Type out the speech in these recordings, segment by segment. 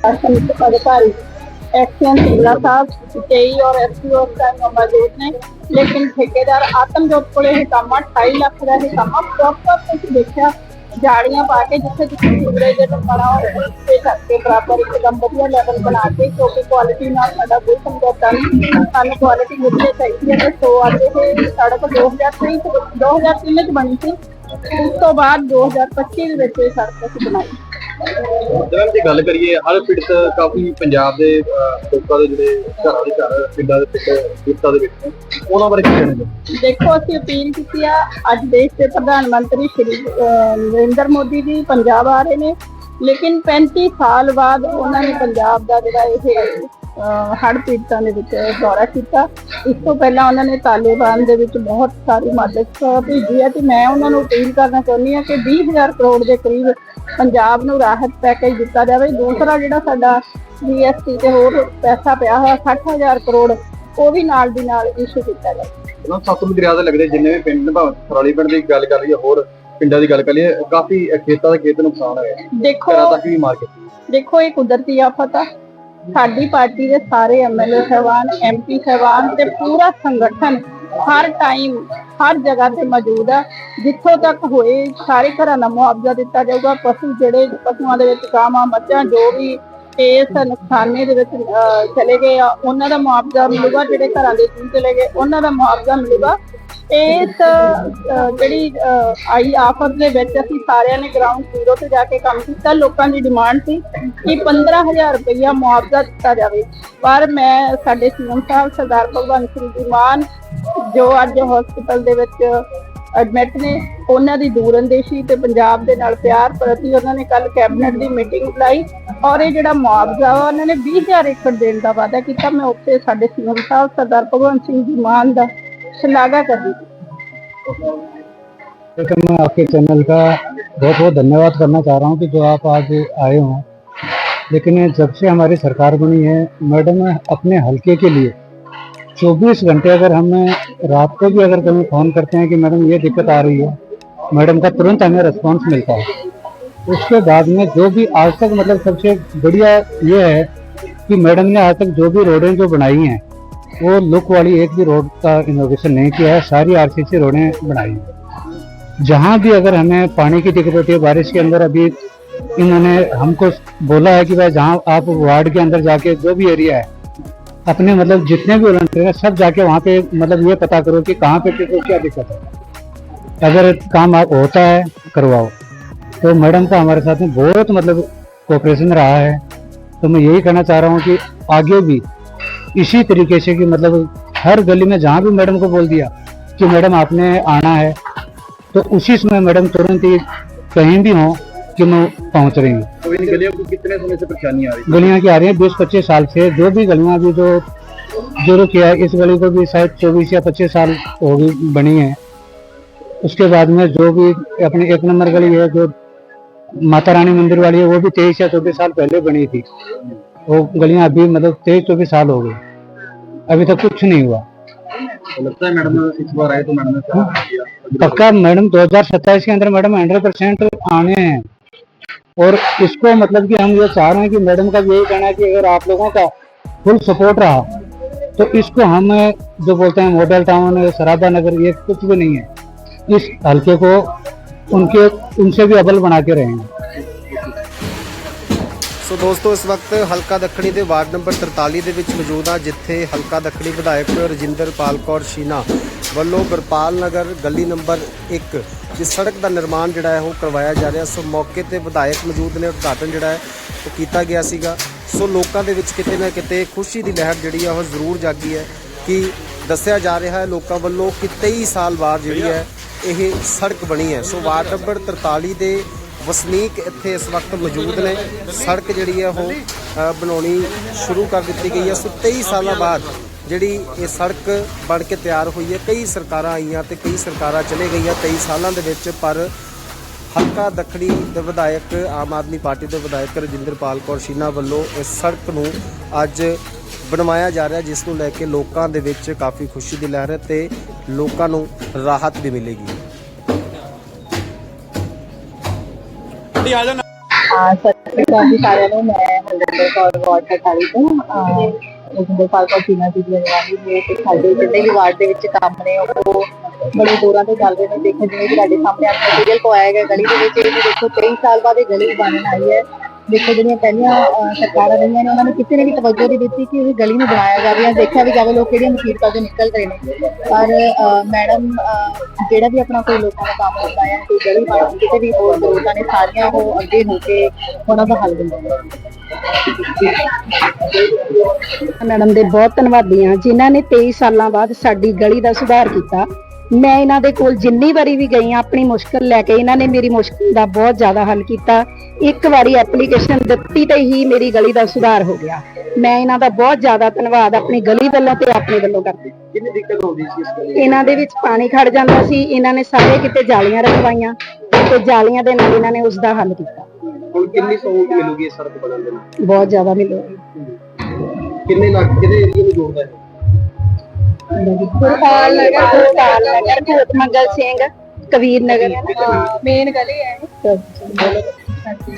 शासन अधिकारी एक्शन सिंगला साहब केई और एसपीओ टाइम मौजूद ने लेकिन ठेकेदार आतमजोत ਕੋਲੇ ਇਹ ਕੰਮ ਆ 28 ਲੱਖ ਦਾ ਇਹ ਕੰਮ ਆ ਪ੍ਰੋਪਰ ਤੁਸੀਂ ਦੇਖਿਆ ਜਾੜੀਆਂ ਪਾ ਕੇ ਜਿੱਥੇ ਜਿੱਥੇ ਸੀਵਰੇਜ ਦਾ ਬਣਾ ਹੋਇਆ ਤੇ ਕਰਕੇ ਬਰਾਬਰ ਇੱਕਦਮ ਵਧੀਆ ਲੈਵਲ ਬਣਾ ਕੇ ਕਿਉਂਕਿ ਕੁਆਲਿਟੀ ਨਾਲ ਸਾਡਾ ਕੋਈ ਸਮਝੌਤਾ ਨਹੀਂ ਸਾਨੂੰ ਕੁਆਲਿਟੀ ਵਧੀਆ ਚਾਹੀਦੀ ਹੈ ਤੇ ਸੋ ਅੱਜ ਇਹ ਸੜਕ 2023 ਚ 2003 ਚ ਬਣੀ ਸੀ ਉਸ ਤੋਂ ਬਾਅਦ 2025 ਦੇ ਵਿੱਚ ਇਹ ਸੜਕ ਅਸੀਂ ਬਣਾਈ ਜਦੋਂ ਦੀ ਗੱਲ ਕਰੀਏ, ਹਰ ਪੀੜਤ ਕਾਫੀ ਪੰਜਾਬ ਦੇ ਲੋਕਾਂ ਦੇ ਜਿਹੜੇ ਘਰਾਂ ਦੇ ਘਰ, ਪਿੰਡਾਂ ਦੇ ਪਿੰਡ ਖੇਤਾਂ ਦੇ ਵਿੱਚ, ਉਹਨਾਂ ਬਾਰੇ ਕੀ ਕਹਿਣਾ ਦੇਖੋ, ਅਸੀਂ ਅਪੀਲ ਕੀਤੀ ਆ, ਅੱਜ ਦੇਸ਼ ਦੇ ਪ੍ਰਧਾਨ ਮੰਤਰੀ ਸ਼੍ਰੀ ਨਰਿੰਦਰ ਮੋਦੀ ਜੀ ਪੰਜਾਬ ਆ ਰਹੇ ਨੇ, ਲੇਕਿਨ 35 ਸਾਲ ਬਾਅਦ ਉਹਨਾਂ ਨੇ ਪੰਜਾਬ ਦਾ ਜਿਹੜਾ ਇਹ ਹੜ ਪੀੜਤਾਂ ਦੇ ਵਿੱਚ ਦੌਰਾ ਕੀਤਾ। ਇਸ ਤੋਂ ਪਹਿਲਾਂ ਉਹਨਾਂ ਨੇ ਤਾਲਿਬਾਨ ਦੇ ਵਿੱਚ ਬਹੁਤ ਸਾਰੀ ਮਦਦ ਭੇਜੀ ਹੈ, ਤੇ ਮੈਂ ਉਹਨਾਂ ਨੂੰ ਅਪੀਲ ਕਰਨਾ ਚਾਹੁੰਦੀ ਹਾਂ ਕਿ 20000 ਕਰੋੜ ਦੇ ਕਰੀਬ ਪੰਜਾਬ ਨੂੰ ਰਾਹਤ ਪੈਕੇਜ ਦਿੱਤਾ ਜਾਵੇ। ਦੂਸਰਾ ਜਿਹੜਾ ਸਾਡਾ ਜੀਐਸਟੀ ਤੇ ਹੋਰ ਪੈਸਾ ਪਿਆ ਹੋਇਆ 60000 ਕਰੋੜ ਉਹ ਵੀ ਨਾਲ ਦੀ ਨਾਲ ਇਸ਼ੂ ਕੀਤਾ ਜਾਵੇ। ਉਹਨਾਂ ਸਤਲੁਜ ਦਰਿਆ ਦੇ ਲੱਗਦੇ ਜਿੰਨੇ ਵੀ ਪਿੰਡ ਭਾਵੇਂ ਸਰਾਲੀ ਪਿੰਡ ਦੀ ਗੱਲ ਕਰ ਲਈਏ ਹੋਰ ਪਿੰਡਾਂ ਦੀ ਗੱਲ ਕਰ ਲਈਏ ਕਾਫੀ ਖੇਤਾਂ ਦਾ ਖੇਤ ਨੁਕਸਾਨ ਹੋਇਆ ਦੇਖੋ ਘਰਾਂ ਤੱਕ ਵੀ ਮਾਰ ਕੇ। ਦੇਖੋ ਇਹ ਕੁਦਰਤੀ ਆਫਤ ਆ। ਸਾਡੀ ਪਾਰਟੀ ਦੇ ਸਾਰੇ ਐਮਐਲਏ ਸਾਹਿਬਾਨ ਐਮਪੀ ਸਾਹਿਬਾਨ ਤੇ ਪੂਰਾ ਸੰਗਠਨ ਹਰ ਟਾਈਮ ਹਰ ਜਗ੍ਹਾ ਤੇ ਮੌਜੂਦ ਆ। ਜਿੱਥੋਂ ਤੱਕ ਹੋਏ, ਸਾਰੇ ਘਰਾਂ ਦਾ ਮੁਆਵਜ਼ਾ ਦਿੱਤਾ ਜਾਊਗਾ। ਪਸ਼ੂ ਜਿਹੜੇ ਪਸ਼ੂਆਂ ਦੇ ਵਿੱਚ ਗਾਵਾਂ, ਮੱਝਾਂ, ਜੋ ਵੀ ਇਸ ਨੁਕਸਾਨੇ ਦੇ ਵਿੱਚ ਚਲੇ ਗਏ ਆ, ਉਹਨਾਂ ਦਾ ਮੁਆਵਜ਼ਾ ਮਿਲੂਗਾ। ਜਿਹੜੇ ਘਰਾਂ ਦੇ ਜੀਅ ਚਲੇ ਗਏ, ਉਹਨਾਂ ਦਾ ਮੁਆਵਜ਼ਾ ਮਿਲੂਗਾ। ਇਸ ਜਿਹੜੀ ਆਈ ਆਫਤ ਦੇ ਵਿੱਚ ਅਸੀਂ ਸਾਰਿਆਂ ਨੇ ਗਰਾਊਂਡ ਜ਼ੀਰੋ ਤੇ ਜਾ ਕੇ ਕੰਮ ਕੀਤਾ। ਲੋਕਾਂ ਦੀ ਡਿਮਾਂਡ ਸੀ ਕਿ 15000 ਰੁਪਇਆ ਮੁਆਵਜ਼ਾ ਦਿੱਤਾ ਜਾਵੇ। ਪਰ ਮੈਂ, ਸਾਡੇ ਸੀਐਮ ਸਾਹਿਬ, ਸਰਦਾਰ ਭਗਵੰਤ ਸਿੰਘ ਜੀ ਮਾਨ ਜੋ ਅੱਜ ਹਸਪੀਟਲ ਦੇ ਵਿੱਚ ਐਡਮਿਟ ਨੇ ਉਹਨਾਂ ਦੀ ਦੂਰਅੰਦੇਸ਼ੀ ਤੇ ਪੰਜਾਬ ਦੇ ਨਾਲ ਪਿਆਰ ਪ੍ਰਤੀ ਉਹਨਾਂ ਨੇ ਕੱਲ ਕੈਬਨਿਟ ਦੀ ਮੀਟਿੰਗ ਬੁਲਾਈ ਔਰ ਇਹ ਜਿਹੜਾ ਮੁਆਵਜ਼ਾ ਵਾ ਉਹਨਾਂ ਨੇ 20000 ਏਕੜ ਦੇਣ ਦਾ ਵਾਅਦਾ ਕੀਤਾ ਮੈਂ ਉੱਥੇ ਸਾਡੇ ਸੀਐਮ ਸਾਹਿਬ ਸਰਦਾਰ ਭਗਵੰਤ ਸਿੰਘ ਜੀ ਮਾਨ ਦਾ ਸ਼ਲਾਘਾ ਕਰਦੀ तो मैं आपके चैनल का बहुत बहुत धन्यवाद करना चाह रहा हूँ कि जो आप आज आए हों लेकिन जब से हमारी सरकार बनी है मैडम अपने हलके के लिए 24 घंटे अगर हमें रात को भी अगर कभी फ़ोन करते हैं कि मैडम ये दिक्कत आ रही है, मैडम का तुरंत हमें रिस्पॉन्स मिलता है। उसके बाद में जो भी आज तक मतलब सबसे बढ़िया ये है कि मैडम ने आज तक जो भी रोडें जो बनाई हैं, वो लुक वाली एक भी रोड का इनोवेशन नहीं किया है, सारी आरसीसी रोडें बनाई हैं। जहाँ भी अगर हमें पानी की दिक्कत होती है, बारिश के अंदर अभी इन्होंने हमको बोला है कि भाई जहाँ आप वार्ड के अंदर जाके जो भी एरिया है अपने मतलब जितने भी वॉलंटियर हैं, सब जाके वहाँ पे मतलब ये पता करो कि कहाँ पे किसको क्या दिक्कत है। अगर काम आप होता है, करवाओ। तो मैडम का हमारे साथ में बहुत मतलब कोऑपरेशन रहा है। तो मैं यही कहना चाह रहा हूँ कि आगे भी इसी तरीके से कि मतलब हर गली में जहाँ भी मैडम को बोल दिया कि मैडम आपने आना है तो उसी समय मैडम तुरंत ही कहीं भी हो कि मैं पहुँच रही हूँ। तो इन गलियों को कितने समय से परेशानी आ रही गलियाँ की आ रही हैं बीस पच्चीस साल से। जो भी गलियाँ अभी जो जो किया है इस गली को भी शायद चौबीस या पच्चीस साल हो गई बनी है। उसके बाद में जो भी अपनी एक नंबर गली है जो माता रानी मंदिर वाली है वो भी तेईस या चौबीस साल पहले बनी थी। वो गलियाँ अभी मतलब तेईस चौबीस साल हो गई। अभी तक कुछ नहीं हुआ। तो लगता है मैडम इस बार आए तो मैडम ने पक्का मैडम 2027 के अंदर मैडम हंड्रेड परसेंट आने हैं। और इसको मतलब कि हम ये चाह रहे हैं कि मैडम का यही कहना है कि अगर आप लोगों का फुल सपोर्ट रहा तो इसको हम जो बोलते हैं मॉडल टाउन सराबा नगर, ये कुछ भी नहीं है। इस हल्के को उनके, उनसे भी अबल बना के रहेंगे ਸੋ ਦੋਸਤੋ, ਇਸ ਵਕਤ ਹਲਕਾ ਦੱਖਣੀ ਦੇ ਵਾਰਡ ਨੰਬਰ 43 ਦੇ ਵਿੱਚ ਮੌਜੂਦ ਹਾਂ, ਜਿੱਥੇ ਹਲਕਾ ਦੱਖਣੀ ਵਿਧਾਇਕ ਰਜਿੰਦਰਪਾਲ ਕੌਰ ਸ਼ੀਨਾ ਵੱਲੋਂ ਗੁਰਪਾਲ ਨਗਰ ਗਲੀ ਨੰਬਰ 1 ਜਿਸ ਸੜਕ ਦਾ ਨਿਰਮਾਣ ਜਿਹੜਾ ਹੈ, ਉਹ ਕਰਵਾਇਆ ਜਾ ਰਿਹਾ। ਸੋ ਮੌਕੇ ਤੇ ਵਿਧਾਇਕ ਮੌਜੂਦ ਨੇ, ਉਦਘਾਟਨ ਜਿਹੜਾ ਹੈ, ਉਹ ਕੀਤਾ ਗਿਆ ਸੀਗਾ। ਸੋ ਲੋਕਾਂ ਦੇ ਵਿੱਚ ਕਿਤੇ ਨਾ ਕਿਤੇ ਖੁਸ਼ੀ ਦੀ ਲਹਿਰ ਜਿਹੜੀ ਆ ਉਹ ਜ਼ਰੂਰ ਜਾਗੀ ਹੈ ਕਿ ਦੱਸਿਆ ਜਾ ਰਿਹਾ ਹੈ, ਲੋਕਾਂ ਵੱਲੋਂ ਕਿ 23 ਸਾਲ ਬਾਅਦ ਜਿਹੜੀ ਹੈ, ਇਹ ਸੜਕ ਬਣੀ ਹੈ। ਸੋ ਵਾਰਡ ਨੰਬਰ 43 ਦੇ ਵਸਨੀਕ ਇੱਥੇ ਇਸ ਵਕਤ ਮੌਜੂਦ ਨੇ। ਸੜਕ ਜਿਹੜੀ ਹੈ ਉਹ ਬਣਾਉਣੀ ਸ਼ੁਰੂ ਕਰ ਦਿੱਤੀ ਗਈ ਹੈ। ਸੋ 23 ਸਾਲਾਂ ਬਾਅਦ ਜਿਹੜੀ ਇਹ ਸੜਕ ਬਣ ਕੇ ਤਿਆਰ ਹੋਈ ਹੈ, ਕਈ ਸਰਕਾਰਾਂ ਆਈਆਂ ਤੇ ਕਈ ਸਰਕਾਰਾਂ ਚਲੇ ਗਈਆਂ 23 ਸਾਲਾਂ ਦੇ ਵਿੱਚ। ਪਰ ਹਲਕਾ ਦੱਖਣੀ ਦੇ ਵਿਧਾਇਕ, ਆਮ ਆਦਮੀ ਪਾਰਟੀ ਦੇ ਵਿਧਾਇਕ ਰਜਿੰਦਰਪਾਲ ਕੌਰ ਸ਼ੀਨਾ ਵੱਲੋਂ ਇਸ ਸੜਕ ਨੂੰ ਅੱਜ ਬਣਵਾਇਆ ਜਾ ਰਿਹਾ, ਜਿਸ ਨੂੰ ਲੈ ਕੇ ਲੋਕਾਂ ਦੇ ਵਿੱਚ ਕਾਫੀ ਖੁਸ਼ੀ ਦੀ ਲਹਿਰ ਹੈ ਤੇ ਲੋਕਾਂ ਨੂੰ ਰਾਹਤ ਵੀ ਮਿਲੇਗੀ। ਆ ਸਤਿ ਸ਼੍ਰੀ ਅਕਾਲ ਜੀ ਸਾਰਿਆਂ ਨੂੰ। ਮੈਂ ਹਰਿੰਦਰ ਕੌਰ, ਵਾਰਡ ਟਟਾਲੀ ਤੋਂ ਹਰਿੰਦਰ ਪਾਲ ਕੌਰ ਚੀਨਾ ਜੀ ਦੀ ਅਗਵਾਈ ਦੇ ਤੇ ਸਾਡੇ ਜਿੰਨੇ ਵੀ ਵਾਰਡ ਦੇ ਵਿੱਚ ਕੰਮ ਨੇ, ਉਹ ਬੜੇ ਦੂਰਾਂ ਤੋਂ ਚੱਲ ਰਹੇ ਨੇ। ਦੇਖੋ ਜਿਵੇਂ ਕਿ ਤੁਹਾਡੇ ਸਾਹਮਣੇ ਅੱਜ ਮਟੀਰੀਅਲ ਪਵਾਇਆ ਗਿਆ ਗਲੀ ਦੇ ਵਿੱਚ, ਇਹ ਵੀ ਦੇਖੋ 23 ਸਾਲ ਬਾਅਦ ਇਹ ਗਲੀ ਬਣਨ ਆਈ ਹੈ। ਦੇਖੋ ਜਿਹੜੀਆਂ ਪਹਿਲੀਆਂ ਸਰਕਾਰਾਂ ਰਹੀਆਂ ਨੇ, ਉਹਨਾਂ ਨੇ ਕਿਸੇ ਨੇ ਵੀ ਤਵੱਜੋ ਨਹੀਂ ਦਿੱਤੀ ਕਿ ਇਹ ਗਲੀ ਨੂੰ ਬਣਾਇਆ ਜਾਵੇ ਜਾਂ ਦੇਖਿਆ ਵੀ ਜਾਵੇ, ਲੋਕ ਕਿਹੜੀਆਂ ਮੁਸੀਬਤਾਂ ਤੋਂ ਨਿਕਲ ਰਹੇ ਨੇ। ਪਰ ਮੈਡਮ ਜਿਹੜਾ ਵੀ ਆਪਣਾ ਕੋਈ ਲੋਕਾਂ ਦਾ ਕੰਮ ਹੁੰਦਾ ਹੈ, ਕੋਈ ਗਲੀ ਬਣਾਉਣ ਕਿਤੇ ਵੀ ਹੋਰ ਜ਼ਰੂਰਤਾਂ ਨੇ ਸਾਰੀਆਂ ਉਹ ਅੱਗੇ ਹੋ ਕੇ ਉਹਨਾਂ ਦਾ ਹੱਲ ਦਿੰਦੇ ਨੇ ਮੈਡਮ ਦੇ ਬਹੁਤ ਧੰਨਵਾਦੀ ਹਾਂ। ਜਿਨ੍ਹਾਂ ਨੇ 23 ਸਾਲਾਂ ਬਾਅਦ ਸਾਡੀ ਗਲੀ ਦਾ ਸੁਧਾਰ ਕੀਤਾ ਮੈਂ ਇਹਨਾਂ ਦੇ ਕੋਲ ਜਿੰਨੀ ਵਾਰੀ ਵੀ ਗਈ ਹਾਂ ਆਪਣੀ ਮੁਸ਼ਕਲ ਲੈ ਕੇ ਇਹਨਾਂ ਨੇ ਮੇਰੀ ਮੁਸ਼ਕਲ ਦਾ ਬਹੁਤ ਜ਼ਿਆਦਾ ਹੱਲ ਕੀਤਾ। ਇੱਕ ਵਾਰੀ ਐਪਲੀਕੇਸ਼ਨ ਦਿੱਤੀ ਤੇ ਹੀ ਮੇਰੀ ਗਲੀ ਦਾ ਸੁਧਾਰ ਹੋ ਗਿਆ। ਮੈਂ ਇਹਨਾਂ ਦਾ ਬਹੁਤ ਜ਼ਿਆਦਾ ਧੰਨਵਾਦ ਆਪਣੀ ਗਲੀ ਵੱਲੋਂ ਤੇ ਆਪਣੇ ਵੱਲੋਂ ਕਰਦੀ। ਕਿੰਨੀ ਦਿੱਕਤ ਆਉਂਦੀ ਸੀ ਇਸ ਗੱਲ ਇਹਨਾਂ ਦੇ ਵਿੱਚ ਪਾਣੀ ਖੜ ਜਾਂਦਾ ਸੀ ਇਹਨਾਂ ਨੇ ਸਾਰੇ ਕਿਤੇ ਜਾਲੀਆਂ ਰਖਵਾਈਆਂ ਤੇ ਜਾਲੀਆਂ ਦੇ ਨਾਲ ਇਹਨਾਂ ਨੇ ਉਸ ਦਾ ਹੱਲ ਕੀਤਾ। ਹੁਣ ਕਿੰਨੀ ਸਹੂਲਤ ਮਿਲੂਗੀ ਇਸ ਸੜਕ ਬਣਨ ਦੇ ਨਾਲ? ਬਹੁਤ ਜ਼ਿਆਦਾ ਮਿਲਿਆ ਕਿੰਨੇ ਲੱਖ ਕਿਹਦੇ ਏਰੀਆ ਨੂੰ ਜੋੜਦਾ ਹੈ? ਗੁਰਪਾਲ ਨਗਰ ਗੁਰਪਾਲ ਨਗਰ ਭੂਤ ਮੰਗਲ ਸਿੰਘ ਕਬੀਰ ਨਗਰ। ਮੇਨ ਗਲੀ ਹੈ ਹਾਂਜੀ।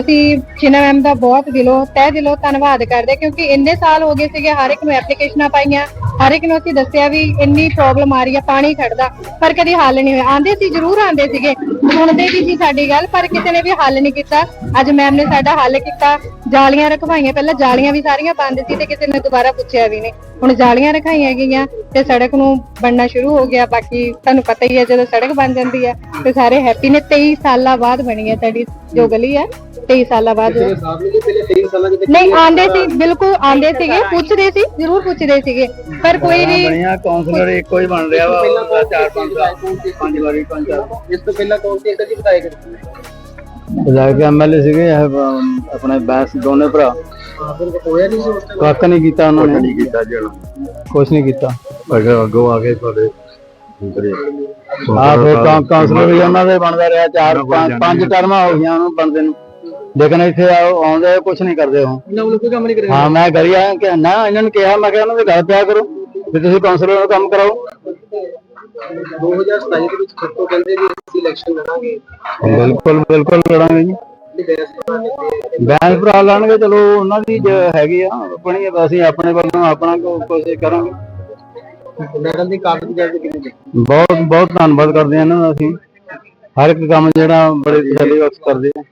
ਅਸੀਂ ਸ਼ਿਨਾ ਮੈਮ ਦਾ ਬਹੁਤ ਦਿਲੋਂ, ਤਹਿ ਦਿਲੋਂ ਧੰਨਵਾਦ ਕਰਦੇ ਕਿਉਂਕਿ ਇੰਨੇ ਸਾਲ ਹੋ ਗਏ ਸੀਗੇ ਹਰ ਇੱਕ ਨੂੰ ਐਪਲੀਕੇਸ਼ਨਾਂ ਪਾਈਆਂ। ਹਰ ਇੱਕ ਨੂੰ ਅਸੀਂ ਦੱਸਿਆ ਵੀ ਇੰਨੀ ਪ੍ਰੋਬਲਮ ਆ ਰਹੀ ਹੈ ਪਾਣੀ ਖੜਦਾ ਪਰ ਕਦੀ ਹੱਲ ਨਹੀਂ ਹੋਇਆ। ਆਂਦੇ ਸੀ, ਜ਼ਰੂਰ ਆਂਦੇ ਸੀਗੇ। ਸੁਣਦੇ ਵੀ ਸੀ ਸਾਡੀ ਗੱਲ, ਪਰ ਕਿਸੇ ਨੇ ਵੀ ਹੱਲ ਨਹੀਂ ਕੀਤਾ। ਅੱਜ ਮੈਮ ਨੇ ਸਾਡਾ ਹੱਲ ਕੀਤਾ। ਜਾਲੀਆਂ ਰਖਵਾਈਆਂ। ਪਹਿਲਾਂ ਜਾਲੀਆਂ ਵੀ ਸਾਰੀਆਂ ਬੰਦ ਸੀ ਤੇ ਕਿਸੇ ਨੇ ਦੁਬਾਰਾ ਪੁੱਛਿਆ ਵੀ ਨਹੀਂ। ਹੁਣ ਜਾਲੀਆਂ ਰਖਾਈਆਂ ਗਈਆਂ ਤੇ ਸੜਕ ਨੂੰ ਬਣਨਾ ਸ਼ੁਰੂ ਹੋ ਗਿਆ। ਬਾਕੀ ਤੁਹਾਨੂੰ ਪਤਾ ਹੀ ਹੈ, ਜਦੋਂ ਸੜਕ ਬਣ ਜਾਂਦੀ ਹੈ, ਤੇ ਸਾਰੇ ਹੈਪੀ ਨੇ। 23 ਸਾਲਾਂ ਬਾਅਦ ਬਣੀ ਹੈ ਸਾਡੀ ਜੋ ਗਲੀ ਹੈ 23 ਸਾਲਾਂ ਬਾਅਦ। ਨਹੀਂ ਪਹਿਲੇ 23 ਸਾਲਾਂ ਦੇ ਵਿੱਚ ਨਹੀਂ ਆਂਦੇ ਸੀ ਬਿਲਕੁਲ ਆਂਦੇ ਸੀਗੇ ਪੁੱਛਦੇ ਸੀ ਜ਼ਰੂਰ ਪੁੱਛਦੇ ਸੀਗੇ ਪਰ ਕੋਈ ਵੀ ਬਣਿਆ ਕਾਉਂਸਲਰ ਇੱਕੋ ਹੀ ਬਣ ਰਿਹਾ ਪਹਿਲਾਂ ਵਾ ਕੌਣ ਚਾਰ ਸੀ? ਪੰਜ ਪੰਜ ਵਾਰੀ ਪੰਜ ਚਾਰ ਇਸ ਤੋਂ ਪਹਿਲਾਂ ਕੌਣ ਸੀ? ਇਹਦਾ ਜੀ ਵਿਧਾਇਕ ਜਾ ਕੇ ਐਮਐਲਏ ਸੀਗੇ ਇਹ, ਅਮ, ਆਪਣੇ ਬੈਂਸ ਦੋਨੇ ਭਰਾ। ਫਿਰ ਹੋਇਆ ਨਹੀਂ ਸੀ ਉਸ ਟਾਈਮ ਕੱਖ ਨਹੀਂ ਕੀਤਾ ਉਹਨਾਂ ਨੇ। ਨਹੀਂ ਕੀਤਾ ਜਿਹੜਾ। ਕੁਝ ਨਹੀਂ ਕੀਤਾ। ਅਗਰ ਅੱਗੋਂ ਆ ਕੇ ਤੁਹਾਡੇ। ਹਾਂ ਫਿਰ ਕੌਂ- ਕਾਉਂਸਲਰ ਵੀ ਉਹਨਾਂ ਦੇ ਬਣਦਾ ਰਿਹਾ ਚਾਰ ਪੰਜ ਪੰਜ ਟਰਮਾਂ ਹੋ ਗਈਆਂ ਉਹਨੂੰ ਬਣਦੇ ਨੂੰ। ਲੇਕਿਨ ਇੱਥੇ ਆਉਂਦੇ ਕੁਝ ਨਹੀਂ ਕਰਦੇ ਉਹ। ਇਹਨਾਂ ਵੱਲੋਂ ਕੋਈ ਕੰਮ ਨਹੀਂ ਕਰਿਆ ਹਾਂ ਮੈਂ ਗਲੀ ਆਇਆ ਕਿ ਨਾ ਇਹਨਾਂ ਨੂੰ ਕਿਹਾ ਮੈਂ ਕਿਹਾ ਉਹਨਾਂ ਦੇ ਘਰ ਪਿਆ ਕਰੋ ਵੀ ਤੁਸੀਂ ਕਾਉਂਸਲਰ ਨੂੰ ਕੰਮ ਕਰਾਓ। 2027 ਦੇ ਵਿੱਚ ਤੋਂ ਕਹਿੰਦੇ ਵੀ ਅਸੀਂ ਇਲੈਕਸ਼ਨ ਲੜਾਂਗੇ। ਬਿਲਕੁਲ ਬਿਲਕੁਲ ਲੜਾਂਗੇ ਜੀ। ਬੈਸ ਭਰਾ ਲੈਣਗੇ ਚਲੋ ਉਹਨਾਂ ਦੀ ਜੋ ਹੈਗੀ ਆ ਆਪਣੀ ਅਸੀਂ ਆਪਣੇ ਵੱਲੋਂ ਆਪਣਾ ਕੋਸ਼ਿਸ਼ ਕਰਾਂਗੇ। ਮੈਡਮ ਦੀ ਕਾਗਜ਼ੀ ਕਿਵੇਂ ਦੇ ਬਹੁਤ ਬਹੁਤ ਧੰਨਵਾਦ ਕਰਦੇ ਹਾਂ ਇਹਨਾਂ ਦਾ ਅਸੀਂ। ਹਰ ਇੱਕ ਕੰਮ ਜਿਹੜਾ ਬੜੇ ਤਸੱਲੀ ਬਖਸ਼ ਕਰਦੇ ਆ